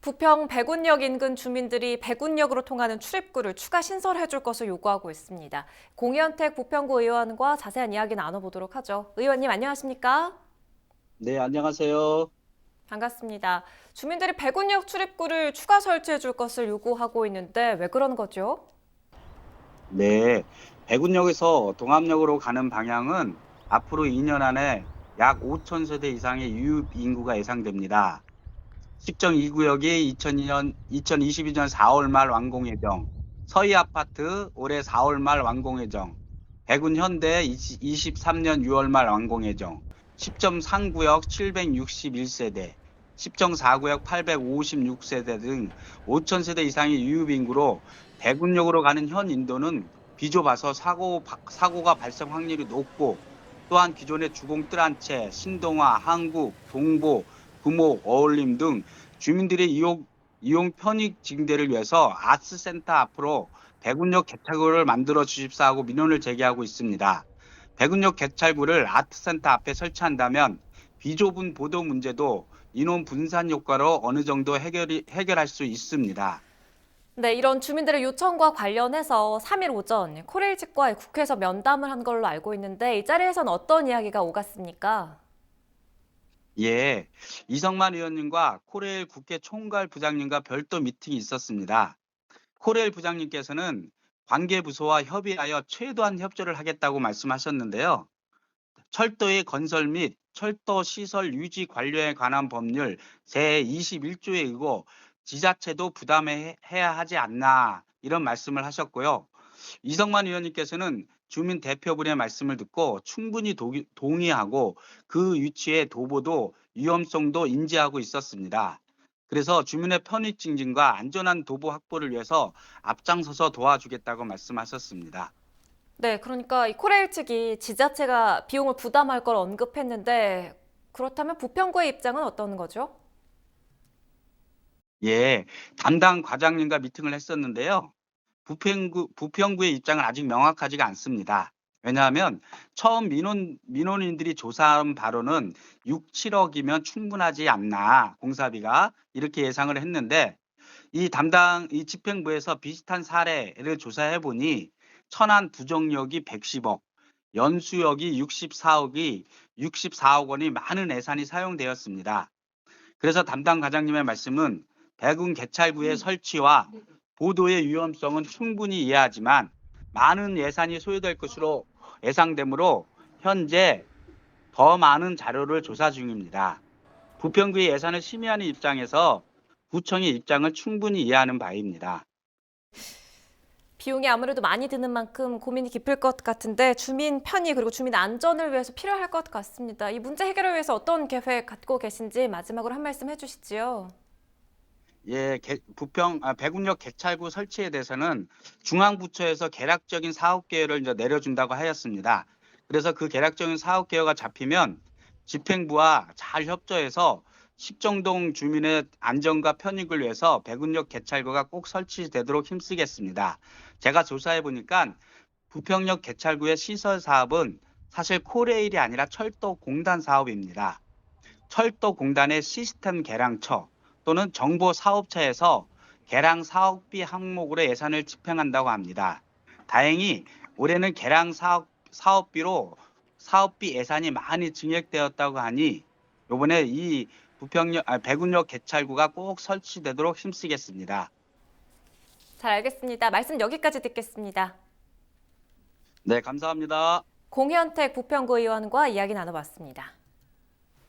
부평 백운역 인근 주민들이 백운역으로 통하는 출입구를 추가 신설해 줄 것을 요구하고 있습니다. 공현택 부평구 의원과 자세한 이야기 나눠보도록 하죠. 의원님 안녕하십니까? 네, 안녕하세요. 반갑습니다. 주민들이 백운역 출입구를 추가 설치해 줄 것을 요구하고 있는데 왜 그런 거죠? 네, 백운역에서 동암역으로 가는 방향은 앞으로 2년 안에 약 5천 세대 이상의 유입 인구가 예상됩니다. 십정 2구역이 2002년, 2022년 4월 말 완공 예정, 서희 아파트 올해 4월 말 완공 예정, 백운 현대 23년 6월 말 완공 예정, 10점 3구역 761세대, 10정 4구역 856세대 등 5천 세대 이상의 유입 인구로 백운역으로 가는 현 인도는 비좁아서 사고, 사고가 발생 확률이 높고 또한 기존의 주공 뜰한채, 신동화, 한국, 동보, 부모, 어울림 등 주민들의 이용, 이용 편익 증대를 위해서 아트센터 앞으로 백운역 개찰구를 만들어 주십사 하고 민원을 제기하고 있습니다. 백운역 개찰구를 아트센터 앞에 설치한다면 비좁은 보도 문제도 인원 분산 효과로 어느 정도 해결이, 해결할 수 있습니다. 네, 이런 주민들의 요청과 관련해서 3일 오전 코레일 측과의 국회에서 면담을 한 걸로 알고 있는데 이 자리에선 어떤 이야기가 오갔습니까? 예, 이성만 의원님과 코레일 국회 총괄 부장님과 별도 미팅이 있었습니다. 코레일 부장님께서는 관계 부서와 협의하여 최대한 협조를 하겠다고 말씀하셨는데요. 철도의 건설 및 철도 시설 유지 관련에 관한 법률 제21조에 의거 지자체도 부담해야 하지 않나 이런 말씀을 하셨고요. 이성만 의원님께서는 주민 대표분의 말씀을 듣고 충분히 도- 동의하고 그 위치의 도보도 위험성도 인지하고 있었습니다. 그래서 주민의 편익 증진과 안전한 도보 확보를 위해서 앞장서서 도와주겠다고 말씀하셨습니다. 네, 그러니까 이 코레일 측이 지자체가 비용을 부담할 걸 언급했는데 그렇다면 부평구의 입장은 어떤 거죠? 예, 담당 과장님과 미팅을 했었는데요. 부평구, 부평구의 입장은 아직 명확하지가 않습니다. 왜냐하면 처음 민원, 민원인들이 조사한 바로는 6, 7억이면 충분하지 않나, 공사비가 이렇게 예상을 했는데 이 담당, 이 집행부에서 비슷한 사례를 조사해 보니 천안 부정역이 110억, 연수역이 64억이 64억 원이 많은 예산이 사용되었습니다. 그래서 담당 과장님의 말씀은 백운 개찰구의 설치와 보도의 위험성은 충분히 이해하지만 많은 예산이 소요될 것으로 예상되므로 현재 더 많은 자료를 조사 중입니다. 부평구의 예산을 심의하는 입장에서 구청의 입장을 충분히 이해하는 바입니다. 비용이 아무래도 많이 드는 만큼 고민이 깊을 것 같은데 주민 편의 그리고 주민 안전을 위해서 필요할 것 같습니다. 이 문제 해결을 위해서 어떤 계획 갖고 계신지 마지막으로 한 말씀 해주시지요. 예, 개- 부평 아, 백운역 개찰구 설치에 대해서는 중앙부처에서 개략적인 사업 계획을 이제 내려준다고 하였습니다. 그래서 그 개략적인 사업 계획가 잡히면 집행부와 잘 협조해서 십정동 주민의 안전과 편익을 위해서 백운역 개찰구가 꼭 설치되도록 힘쓰겠습니다. 제가 조사해 보니까 부평역 개찰구의 시설 사업은 사실 코레일이 아니라 철도공단 사업입니다. 철도공단의 시스템 개량처 또는 정보 사업처에서 개량 사업비 항목으로 예산을 집행한다고 합니다. 다행히 올해는 개량 사업, 사업비로 사업비 예산이 많이 증액되었다고 하니 이번에 이 부평역 아, 백운역 개찰구가 꼭 설치되도록 힘쓰겠습니다. 잘 알겠습니다. 말씀 여기까지 듣겠습니다. 네, 감사합니다. 공현택 부평구 의원과 이야기 나눠봤습니다.